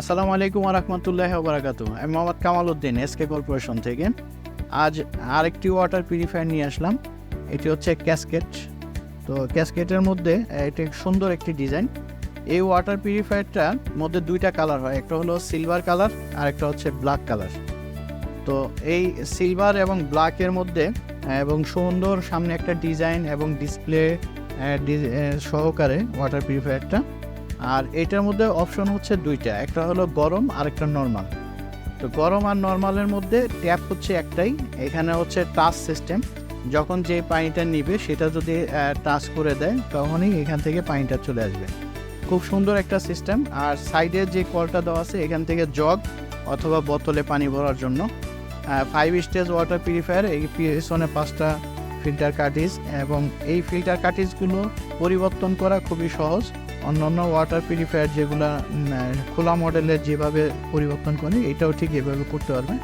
আসসালামু আলাইকুম রহমতুল্লাহ বারাকাতু আমি মোহাম্মদ কামাল উদ্দিন এসকে কর্পোরেশন থেকে। আজ আরেকটি ওয়াটার পিউরিফায়ার নিয়ে আসলাম। এটি হচ্ছে ক্যাসকেট তো ক্যাসকেটের মধ্যে, এটি সুন্দর একটি ডিজাইন এই ওয়াটার পিউরিফায়ারটার মধ্যে দুইটা কালার হয়। একটা হলো সিলভার কালার আর একটা হচ্ছে ব্ল্যাক কালার তো এই সিলভার এবং ব্ল্যাকের মধ্যে, এবং সুন্দর সামনে একটা ডিজাইন এবং ডিসপ্লে সহকারে ওয়াটার পিউরিফায়ারটা আর এটার মধ্যে অপশন হচ্ছে দুইটা, একটা হলো গরম আর একটা নর্মাল তো গরম আর নর্মালের মধ্যে ট্যাপ হচ্ছে একটাই, এখানে হচ্ছে টাচ সিস্টেম যখন যে পানিটা নিবে, সেটা যদি টাচ করে দেয়, তখনই এখান থেকে পানিটা চলে আসবে। খুব সুন্দর একটা সিস্টেম আর সাইডে যে কলটা দেওয়া আছে, এখান থেকে জগ অথবা বোতলে পানি ভরার জন্য। ফাইভ স্টেজ ওয়াটার পিউরিফায়ার এই পিছনে পাঁচটা ফিল্টার কার্টিজ এবং এই ফিল্টার কার্টিজগুলো পরিবর্তন করা খুবই সহজ। অন্যান্য ওয়াটার পিউরিফায়ার যেগুলো খোলা মডেলের যেভাবে পরিবর্তন করে, এটাও ঠিক এভাবে করতে পারবে।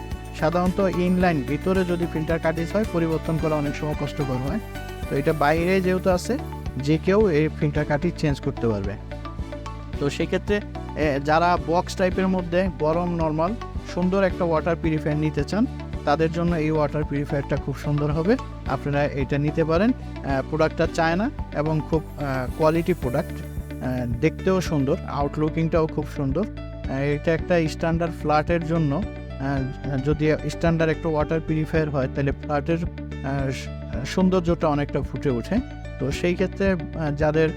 সাধারণত ইনলাইন ভিতরে যদি ফিল্টার কাটিস হয়, পরিবর্তন করা অনেক সময় কষ্টকর হয়। তো এটা বাইরে যেহেতু আছে, যে কেউ এই ফিল্টার কাটি চেঞ্জ করতে পারবে। তো সেক্ষেত্রে যারা বক্স টাইপের মধ্যে গরম নর্মাল সুন্দর একটা ওয়াটার পিউরিফায়ার নিতে চান তাদের জন্য এই ওয়াটার পিউরিফায়ারটা খুব সুন্দর হবে। আপনারা এটা নিতে পারেন। প্রোডাক্টটা চায় না এবং খুব কোয়ালিটি প্রোডাক্ট দেখতেও সুন্দর আউটলুকিংটাও খুব সুন্দর। এটা একটা স্ট্যান্ডার্ড ফ্ল্যাটের জন্য যদি স্ট্যান্ডার্ড একটা ওয়াটার পিউরিফায়ার হয়, তাহলে ফ্ল্যাটের সৌন্দর্যটা অনেকটা ফুটে ওঠে। তো সেই ক্ষেত্রে যাদের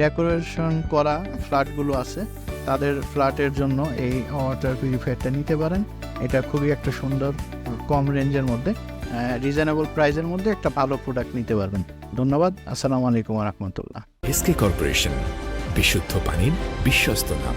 ডেকোরেশন করা ফ্ল্যাটগুলো আছে, তাদের ফ্ল্যাটের জন্য এই ওয়াটার পিউরিফায়ারটা নিতে পারেন। এটা খুবই একটা সুন্দর কম রেঞ্জের মধ্যে রিজনেবল প্রাইসের মধ্যে একটা ভালো প্রোডাক্ট নিতে পারবেন। ধন্যবাদ, আসসালামু আলাইকুম রহমতুল্লাহ। এসকে কর্পোরেশন বিশুদ্ধ পানির বিশ্বস্ত নাম।